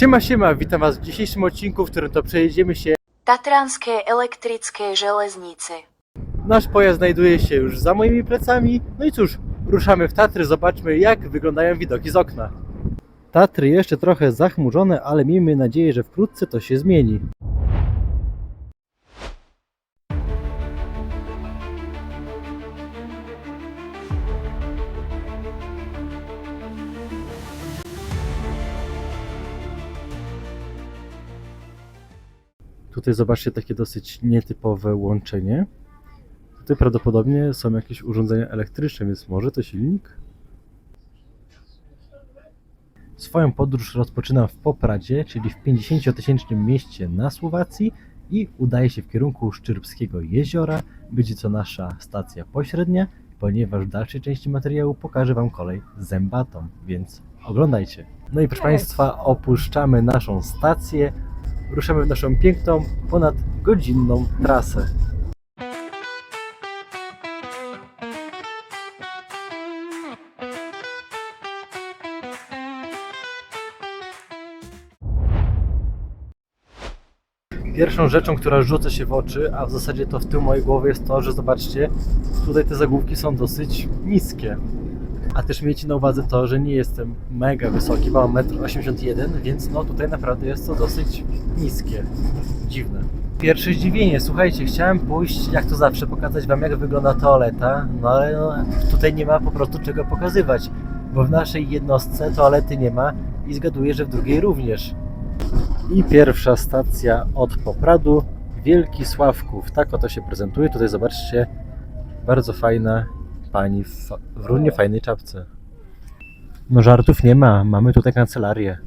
Siema, siema, witam was w dzisiejszym odcinku, w którym to przejedziemy się. Tatranské elektrické železnice. Nasz pojazd znajduje się już za moimi plecami. No i cóż, ruszamy w Tatry, zobaczmy jak wyglądają widoki z okna. Tatry jeszcze trochę zachmurzone, ale miejmy nadzieję, że wkrótce to się zmieni. Tutaj zobaczcie takie dosyć nietypowe łączenie. Tutaj prawdopodobnie są jakieś urządzenia elektryczne, więc może to silnik? Swoją podróż rozpoczynam w Popradzie, czyli w 50-tysięcznym mieście na Słowacji i udaję się w kierunku Szczyrbskiego jeziora. Będzie to nasza stacja pośrednia, ponieważ w dalszej części materiału pokażę Wam kolej zębatą, więc oglądajcie. No i proszę Państwa, opuszczamy naszą stację, ruszamy w naszą piękną, ponad godzinną trasę. Pierwszą rzeczą, która rzuca się w oczy, a w zasadzie to w tył mojej głowy jest to, że zobaczcie, tutaj te zagłówki są dosyć niskie. A też miejcie na uwadze to, że nie jestem mega wysoki, mam 1,81 m, więc no tutaj naprawdę jest to dosyć niskie. Dziwne. Pierwsze zdziwienie, słuchajcie, chciałem pójść, jak to zawsze, pokazać Wam jak wygląda toaleta, no ale no, tutaj nie ma po prostu czego pokazywać, bo w naszej jednostce toalety nie ma i zgaduję, że w drugiej również. I pierwsza stacja od Popradu, Wielki Sławków. Tak oto się prezentuje. Tutaj zobaczcie, bardzo fajna pani w, w równie fajnej czapce. No żartów nie ma, mamy tutaj kancelarię.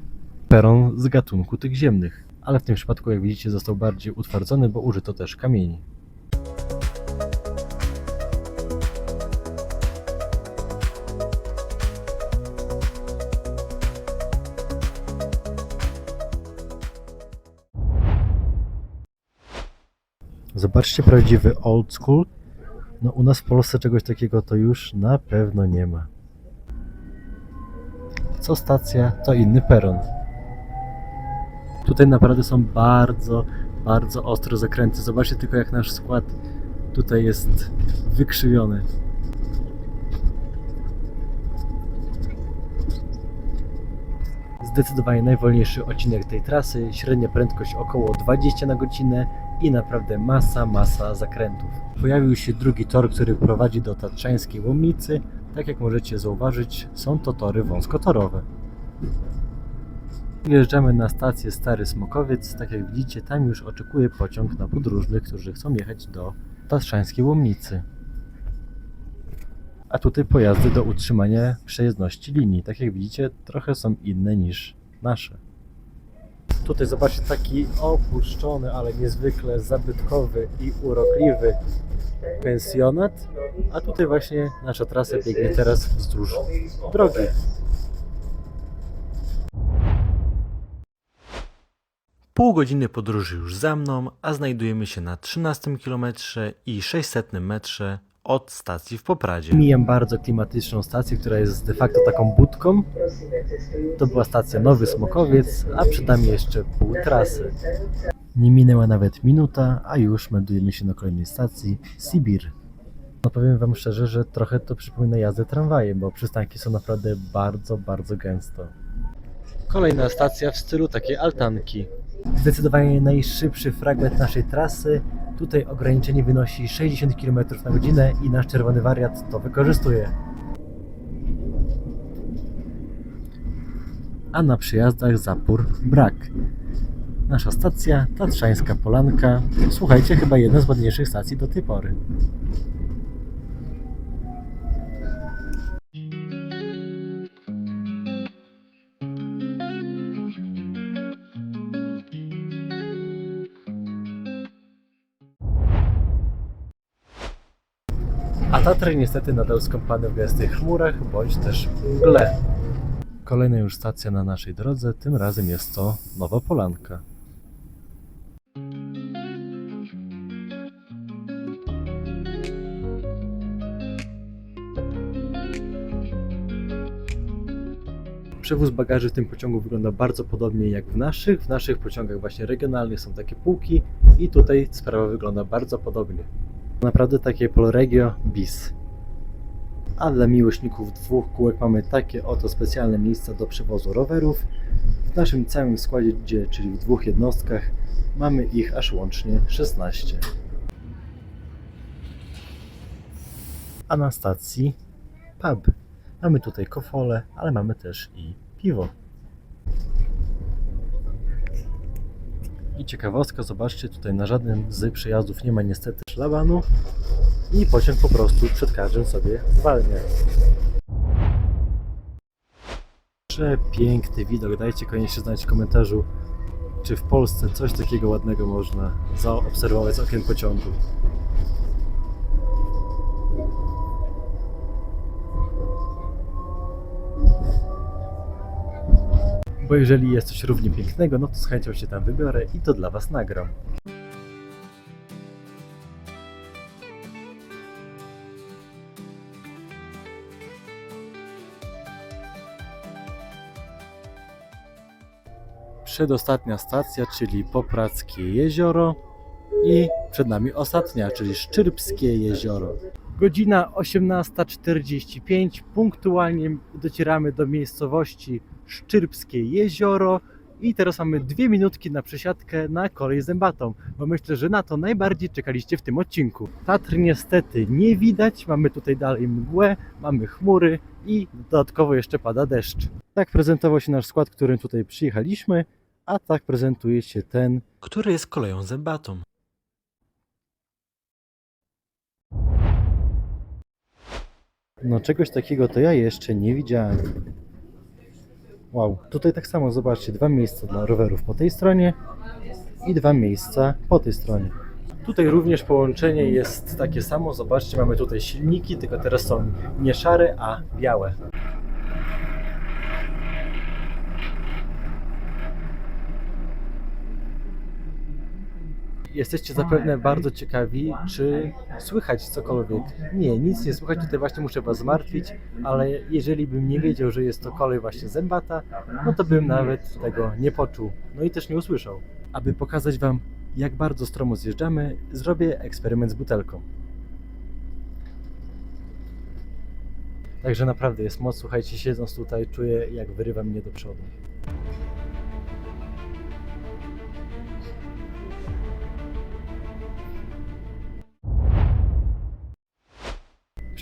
Peron z gatunku tych ziemnych. Ale w tym przypadku, jak widzicie, został bardziej utwardzony, bo użyto też kamieni. Zobaczcie prawdziwy old school. No u nas w Polsce czegoś takiego to już na pewno nie ma. Co stacja, to inny peron. Tutaj naprawdę są bardzo, bardzo ostre zakręty. Zobaczcie tylko jak nasz skład tutaj jest wykrzywiony. Zdecydowanie najwolniejszy odcinek tej trasy, średnia prędkość około 20 na godzinę i naprawdę masa, masa zakrętów. Pojawił się drugi tor, który prowadzi do Tatrzańskiej Łomnicy. Tak jak możecie zauważyć, są to tory wąskotorowe. Wjeżdżamy na stację Stary Smokowiec. Tak jak widzicie, tam już oczekuje pociąg na podróżnych, którzy chcą jechać do Tatrzańskiej Łomnicy. A tutaj pojazdy do utrzymania przejezdności linii. Tak jak widzicie, trochę są inne niż nasze. Tutaj zobaczcie taki opuszczony, ale niezwykle zabytkowy i urokliwy pensjonat. A tutaj właśnie nasza trasa biegnie teraz wzdłuż drogi. Pół godziny podróży już za mną, a znajdujemy się na 13 km i 600 metrze od stacji w Popradzie. Mijam bardzo klimatyczną stację, która jest de facto taką budką. To była stacja Nowy Smokowiec, a przed nami jeszcze pół trasy. Nie minęła nawet minuta, a już meldujemy się na kolejnej stacji Sibir. No powiem Wam szczerze, że trochę to przypomina jazdę tramwajem, bo przystanki są naprawdę bardzo, bardzo gęsto. Kolejna stacja w stylu takiej altanki. Zdecydowanie najszybszy fragment naszej trasy. Tutaj ograniczenie wynosi 60 km na godzinę i nasz czerwony wariat to wykorzystuje. A na przyjazdach zapór brak. Nasza stacja, Tatrzańska Polanka. Słuchajcie, chyba jedna z ładniejszych stacji do tej pory. Tatry niestety nadal skąpane w gęstych chmurach bądź też mgle. Kolejna już stacja na naszej drodze, tym razem jest to Nowa Polanka. Przewóz bagaży w tym pociągu wygląda bardzo podobnie jak w naszych. W naszych pociągach właśnie regionalnych są takie półki i tutaj sprawa wygląda bardzo podobnie. Naprawdę takie Polregio bis. A dla miłośników dwóch kółek mamy takie oto specjalne miejsca do przewozu rowerów. W naszym całym składzie, czyli w dwóch jednostkach, mamy ich aż łącznie 16. A na stacji pub. Mamy tutaj kofole, ale mamy też i piwo. I ciekawostka, zobaczcie, tutaj na żadnym z przejazdów nie ma niestety szlabanu i pociąg po prostu przed każdym sobie zwalnia. Przepiękny widok. Dajcie koniecznie znać w komentarzu, czy w Polsce coś takiego ładnego można zaobserwować z okien pociągu. Bo jeżeli jest coś równie pięknego, no to z chęcią się tam wybiorę i to dla Was nagram. Przedostatnia stacja, czyli Poprackie Jezioro i przed nami ostatnia, czyli Szczyrbskie Jezioro. Godzina 18.45, punktualnie docieramy do miejscowości Szczyrbskie Jezioro i teraz mamy dwie minutki na przesiadkę na kolej zębatą, bo myślę, że na to najbardziej czekaliście w tym odcinku. Tatr niestety nie widać, mamy tutaj dalej mgłę, mamy chmury i dodatkowo jeszcze pada deszcz. Tak prezentował się nasz skład, którym tutaj przyjechaliśmy, a tak prezentuje się ten który jest koleją zębatą. No czegoś takiego to ja jeszcze nie widziałem. Wow, tutaj tak samo zobaczcie, dwa miejsca dla rowerów po tej stronie i dwa miejsca po tej stronie. Tutaj również połączenie jest takie samo, zobaczcie, mamy tutaj silniki, tylko teraz są nie szare, a białe. Jesteście zapewne bardzo ciekawi, czy słychać cokolwiek. Nie, nic nie słychać, tutaj właśnie muszę Was zmartwić, ale jeżeli bym nie wiedział, że jest to kolej właśnie zębata, no to bym nawet tego nie poczuł, no i też nie usłyszał. Aby pokazać Wam, jak bardzo stromo zjeżdżamy, zrobię eksperyment z butelką. Także naprawdę jest moc, słuchajcie, siedząc tutaj czuję, jak wyrywa mnie do przodu.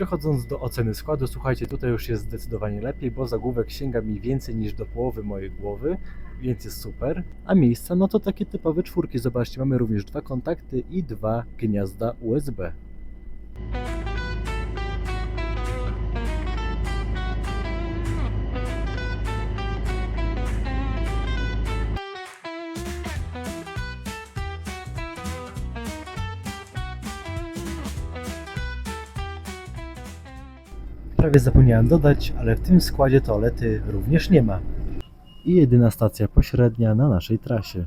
Przechodząc do oceny składu, słuchajcie, tutaj już jest zdecydowanie lepiej, bo zagłówek sięga mi więcej niż do połowy mojej głowy, więc jest super. A miejsca, no to takie typowe czwórki. Zobaczcie, mamy również dwa kontakty i dwa gniazda USB. Prawie zapomniałem dodać, ale w tym składzie toalety również nie ma. I jedyna stacja pośrednia na naszej trasie.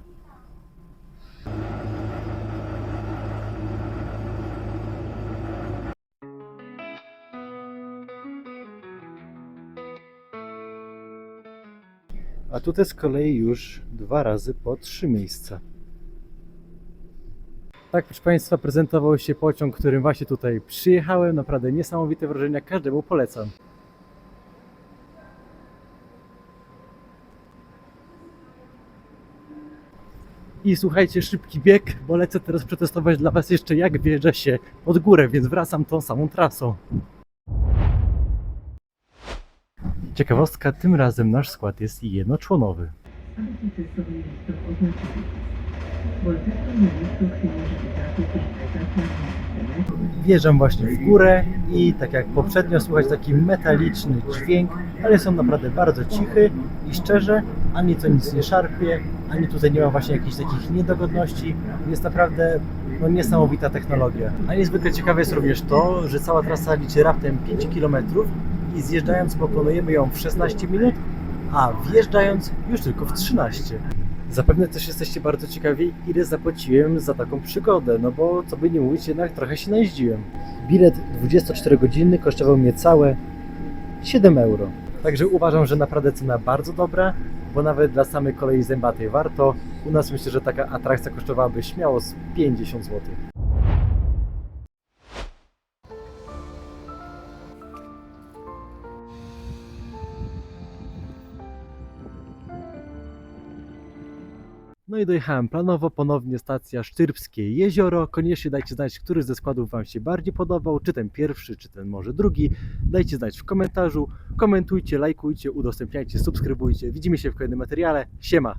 A tutaj z kolei już dwa razy po trzy miejsca. Tak, proszę Państwa, prezentował się pociąg, którym właśnie tutaj przyjechałem. Naprawdę niesamowite wrażenia, każdemu polecam. I słuchajcie, szybki bieg, bo lecę teraz przetestować dla Was jeszcze jak wjeżdża się pod górę, więc wracam tą samą trasą. Ciekawostka, tym razem nasz skład jest jednoczłonowy. przetestował listów oznaczeń. Wjeżdżam właśnie w górę i tak jak poprzednio słychać taki metaliczny dźwięk, ale są naprawdę bardzo cichy i szczerze, ani to nic nie szarpie, ani tutaj nie ma właśnie jakichś takich niedogodności. Jest naprawdę no, niesamowita technologia. A niezwykle ciekawe jest również to, że cała trasa liczy raptem 5 km i zjeżdżając pokonujemy ją w 16 minut, a wjeżdżając już tylko w 13. Zapewne też jesteście bardzo ciekawi, ile zapłaciłem za taką przygodę, no bo co by nie mówić, jednak trochę się najeździłem. Bilet 24 godzinny kosztował mnie całe 7 euro. Także uważam, że naprawdę cena bardzo dobra, bo nawet dla samej kolei zębatej warto. U nas myślę, że taka atrakcja kosztowałaby śmiało z 50 zł. No i dojechałem planowo, ponownie stacja Sztyrbskie Jezioro. Koniecznie dajcie znać, który ze składów Wam się bardziej podobał, czy ten pierwszy, czy ten może drugi. Dajcie znać w komentarzu, komentujcie, lajkujcie, udostępniajcie, subskrybujcie. Widzimy się w kolejnym materiale. Siema!